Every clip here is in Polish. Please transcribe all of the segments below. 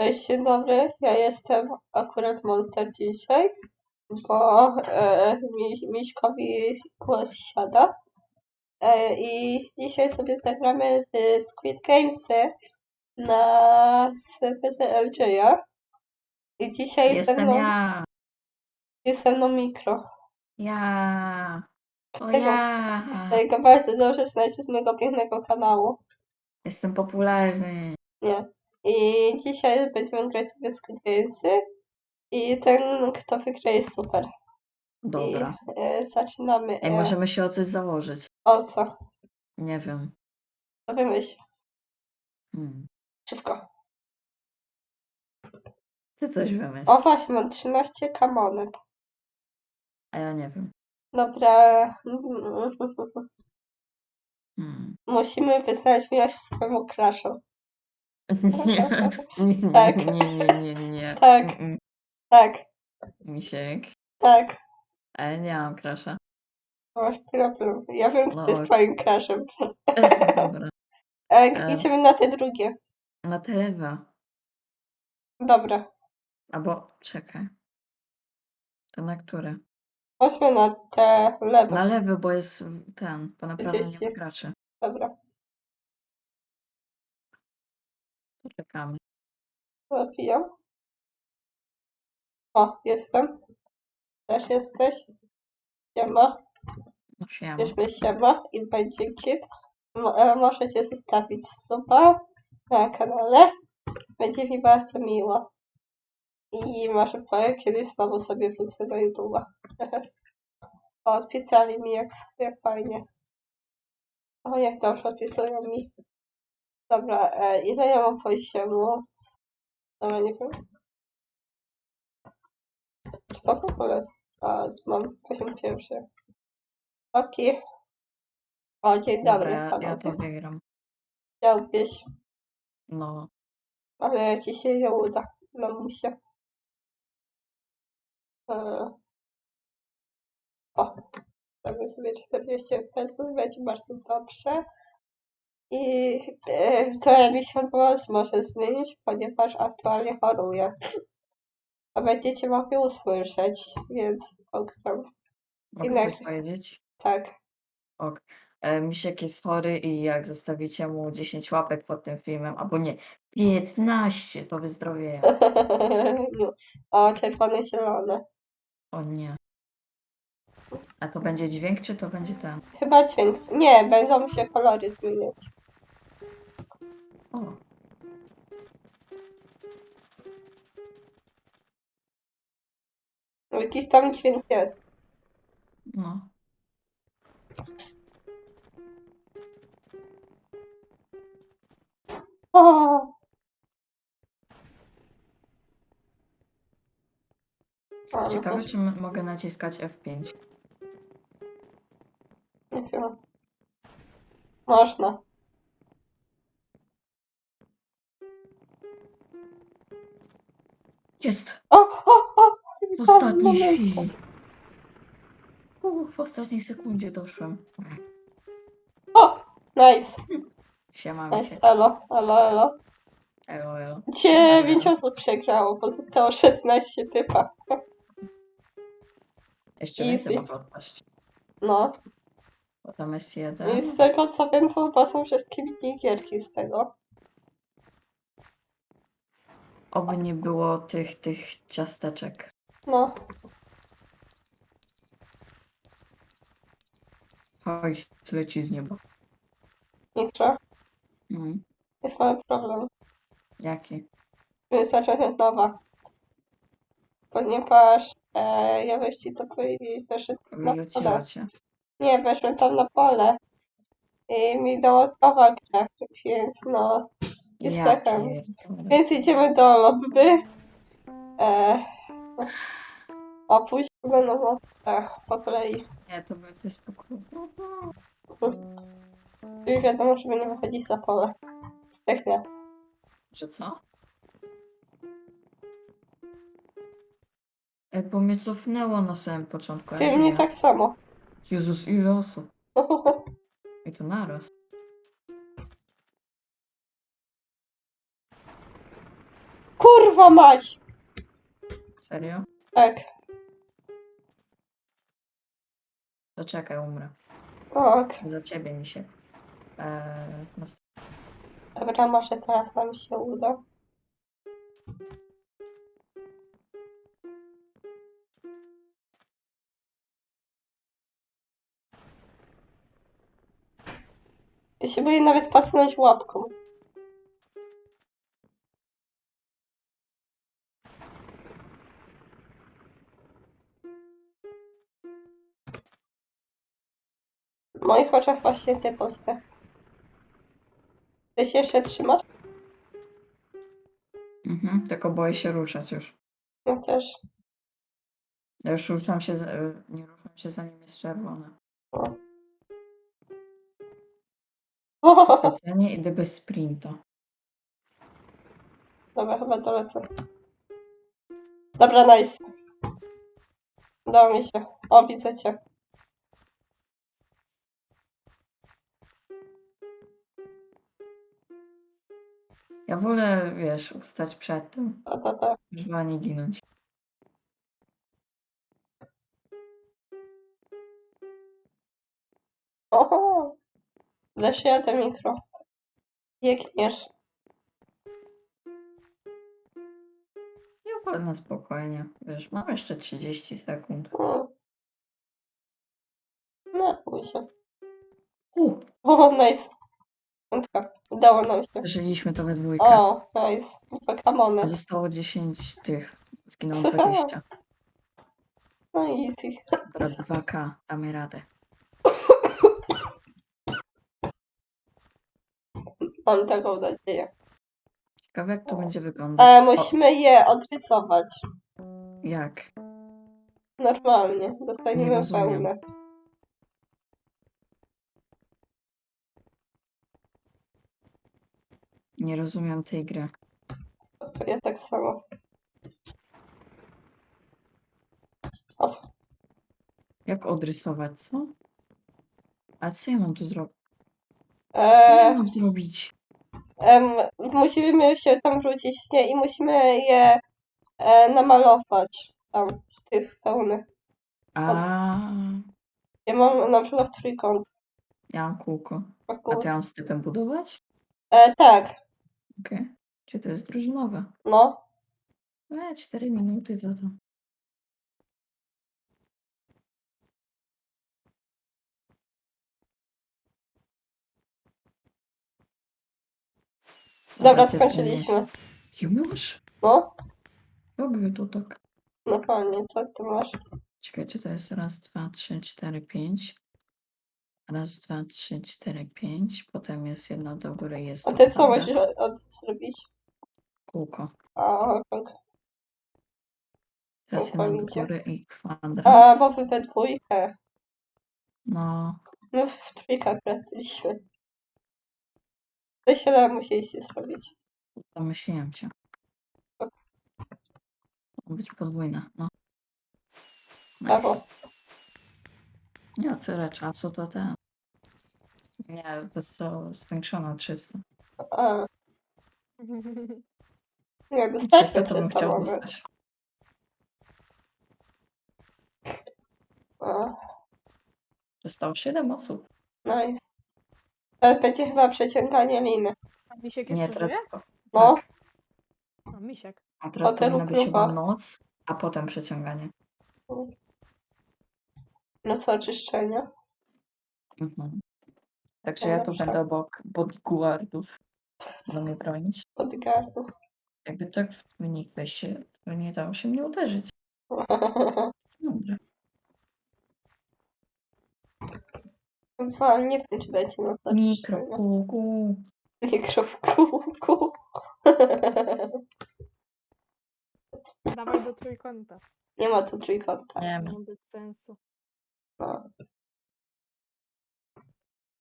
Cześć, dzień dobry. Ja jestem akurat Monster dzisiaj, bo e, mi, Miśkowi głos siada. E, I dzisiaj sobie zagramy w Squid Gamesy na serwerze LJ-a. I dzisiaj jest ze Jestem mną, ja. jest ze mną mikro. Ja. O Tego- ja. Którego bardzo dobrze znacie z mojego pięknego kanału. Jestem popularny. Nie. I dzisiaj będziemy grać sobie Squid Gamesy. I ten, kto wygra, jest super. Dobra. I e, zaczynamy. Ej, E, możemy się o coś założyć. o co? Nie wiem. To wymyśl. Hmm. Szybko. Ty coś wymyśl. O właśnie, mam 13 kamonet. A ja nie wiem. Dobra. Hmm. Musimy wyznać miłość swojemu crushu. Nie. Nie, Tak. nie, nie, nie, nie. Tak. Mm-mm. Tak, Misiek. tak. A ja nie mam krasza. Masz problem. Ja wiem, kto No, jest twoim crushem. Dobra. E, E. idziemy na te drugie. Na te lewa. Dobra. Albo czekaj. To na które? Chodźmy na te lewe. Na lewy, bo jest w- ten, bo naprawdę nie Gdzieś ma jest. graczy. Dobra. To czekamy. Napijam. O, jestem. Też jesteś. Siema. No siema. Bierzmy siema i będzie kit. Mo- e, Możecie zostawić suba na kanale. Będzie mi bardzo miło. I może powiem, kiedyś znowu sobie wrócę do YouTube'a. Odpisali mi jak, jak fajnie. O, jak dobrze odpisują mi. Dobra, e, ile ja mam poziomu? No, nie wiem. Czy to w ogóle? A, mam poziom pierwszy. Okej. O, dzień dobry, Dobra, ja, ja to wygram. Chciałbyś, No, ale ci się nie uda. Lamusia. E, O, damy sobie 40 FPS, będzie bardzo dobrze. I e, to mi się głos może zmienić, ponieważ aktualnie choruję. A będziecie mogli usłyszeć, więc ogram. mogę coś powiedzieć? Tak. Ok. E, Misiek jest chory i jak zostawicie mu 10 łapek pod tym filmem, albo nie, 15, to wyzdrowieje. No. o, czerwone, zielone. O nie. A to będzie dźwięk, czy to będzie ten? Chyba dźwięk. Nie, będą się kolory zmieniać. O, Jakiś tam dźwięk jest. no. O! A, no Ciekawe, czy m- mogę naciskać F5. nie wiem. Można. Jest! O, o, o! W ostatniej chwili. U, w ostatniej sekundzie doszłem. O! Nice, Siema, nice, Misiek. elo, elo, elo. Elo, elo. Dziewięć osób przegrało, pozostało 16 typa. Jeszcze więcej Easy. może odpaść. No, Bo tam jest i jeden. z tego co wiem, to chyba są wszystkie minigierki z tego. Oby nie było tych, tych ciasteczek. No, Hajs leci z nieba. mikro, Mm. jest mały problem. Jaki? Od nowa. Ponieważ e, ja weź ci to powiedzieć, weszłem na pole. Nie, weszłem tam na pole. I mi dało nowa grę, więc no. Jest Ja taka. pierdolę. Więc idziemy do lobby. E, a później będą e, po kolei. Nie, to będzie spokojnie. I wiadomo, żeby nie wychodzić za pole. Zdechnie. Że co? Ej, bo mnie cofnęło na samym początku. ja mnie tak samo. Jezus, ile osób. I to naraz. Kurwa mać! Serio? Tak. To czekaj, umrę. Ok. Za ciebie, misiek. Eee, nast- Dobra, może teraz nam się uda. Ja się boję nawet pacnąć łapką. Moich oczach właśnie ty postach. Ty się jeszcze trzymasz? mhm, tylko boję się ruszać już. No też. Ja już ruszam się, z, e, nie ruszam się zanim jest czerwone. Specjalnie idę bez sprinta. dobra, chyba dolecę. Dobra, nice. Udało mi się. O, widzę cię. Ja wolę, wiesz, ustać przed tym, To, to, to. żeby nie ginąć. Oho! Te mikro. Biegniesz. Ja wolę na spokojnie. Wiesz, mam jeszcze 30 sekund. No, bój się. U, O, nice. Piątka. Udało nam się. przeżyliśmy to we dwójkę. O, nice. Pokémony. Zostało 10 tych. Zginęło 20. No i easy. Dobra, 2K. Damy radę. Mam taką nadzieję. Ciekawe jak to będzie wyglądać. O, musimy je odrysować. jak? Normalnie. Nie Dostaniemy rozumiem. pełne. Nie rozumiem tej gry. Ja tak samo. O, Jak odrysować, co? A co ja mam tu zrobić? Co ja e, mam zrobić? em, musimy się tam wrócić, nie? I musimy je e, namalować. Tam, z tych pełnych. A, Ja mam na przykład trójkąt. ja mam kółko. A wokół. to ja mam z typem budować? E, tak, Okej. Czy to jest drużynowe? no. E, 4 minuty to to. Dobra, ty skończyliśmy. Już? No, Jak wy to tak? no fajnie, co ty masz? Czekaj, czy to jest raz, dwa, trzy, cztery, pięć. Raz, dwa, trzy, cztery, pięć. Potem jest jedno do góry, jest A ty co kwadrat, musisz od, od zrobić? Kółko. A, ok. Teraz jedno do góry i kwadrat. A, bo wy we dwójkę. No, No, w trójkę kręciliśmy. To się musieliście zrobić. pomyśliłem cię. Ma być podwójne, no. Brawo. Nice. Nie, tyle czasu to ten. Nie, to jest to zwiększone o 300. A, nie, 300 dostaliśmy to bym 300 chciał dostać. A, Zostało 7 osób. nice. Teraz będzie chyba przeciąganie liny. A misiek Nie, jeszcze teraz. żyje? No, Tak. A misiek. A teraz Hotelu powinna być chyba noc, a potem przeciąganie. No co, czyszczenie? Mhm. Także ja tu będę obok bodyguardów. Będą mnie bronić. Pod gardło. Jakby tak w wynik wejście, to nie dało się mnie uderzyć. Dobrze. Chyba nie wiem, czy będzie na to Mikro w kółku. Mikro w kółku. Dawaj do trójkąta. nie ma tu trójkąta. Nie ma. Nie bez sensu.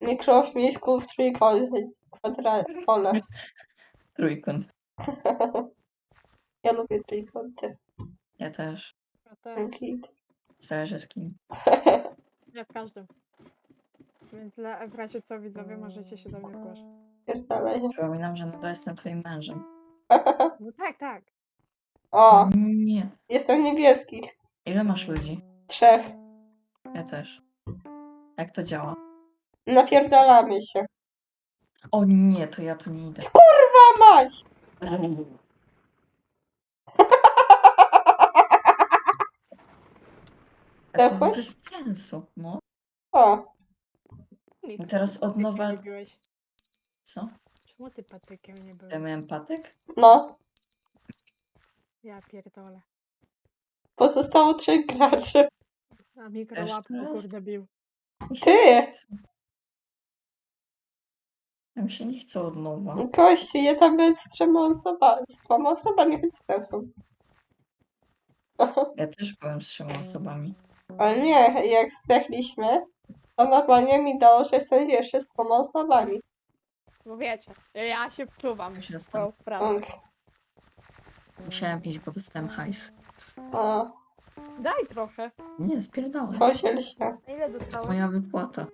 Mikro w miśku w trójkącie. Kwadrat, pole. Trójkąt. ja lubię trójkąty. Ja też. Ja też. Git. Zależy z kim. Ja z każdym. Więc dla, w razie co widzowie możecie się do mnie zgłaszać. Przypominam, że nadal jestem twoim mężem. No tak, tak. O, Nie. jestem niebieski. Ile masz ludzi? Trzech. Ja też. Jak to działa? Napierdalamy się. O nie, to ja tu nie idę. Kurwa mać! To jest Jakoś? bez sensu, no. O, I teraz od nowa- nie byłeś. Co? Czemu ty patykiem nie byłeś? Ja miałem patyk? no. Ja pierdolę. Pozostało trzech graczy. A mikro Też teraz? kurde bił. Mi się Ty! chce. Mi się nie chce od nowa. Gościu, ja tam byłem z trzema osobami, z dwoma osobami strefą. Ja też byłem z trzema osobami. Ale nie, jak zdechliśmy, to normalnie mi dało, że jestem jeszcze z dwoma osobami. Bo wiecie, ja się wczuwam Już w jestem. swoją pracę. Ok. Musiałem iść, bo dostałem hajs. O, Daj trochę. Nie, spierdalaj. podziel się. A Ile To jest moja wypłata.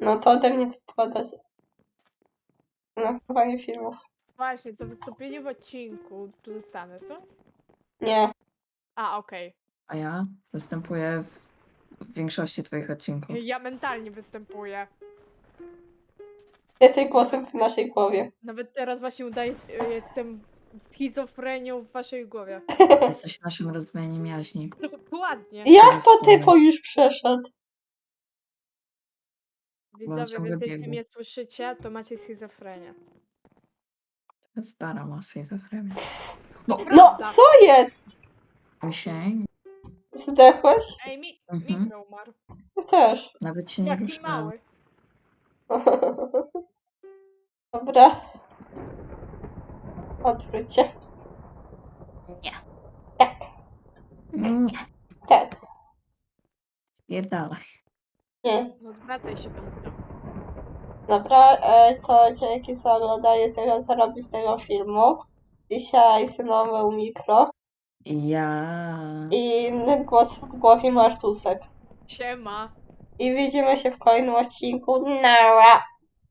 No to ode mnie wypada z... nagrywanie filmów. Właśnie, co wystąpienie w odcinku to dostanę, co? Nie, A, okej. A ja występuję w, w większości twoich odcinków. Ja mentalnie występuję. Jesteś głosem w naszej głowie. Nawet teraz właśnie udaję, jestem schizofrenią w waszej głowie. Jesteś naszym rozdwojeniem jaźni. Dokładnie. Jak to typo już przeszedł? Widzowie, ciągle więc jeśli biegł. mnie słyszycie, to macie schizofrenię. Stara ma schizofrenię. No, Prawda. co jest? Misień, Zdechłeś? Ej, mi, Mhm. mikro umarł. Ja też. nawet się nie Jaki ruszałem. mały. Dobra. Odwróć się. Nie. Tak, Nie. tak. Spierdalaj. Nie. No zwracaj się pizdo. Dobra, e, to dzięki za oglądanie tego zarobistego filmu. Dzisiaj synowe u mikro Ja. i głos w głowie masz tusek. Siema. I widzimy się w kolejnym odcinku. Nara!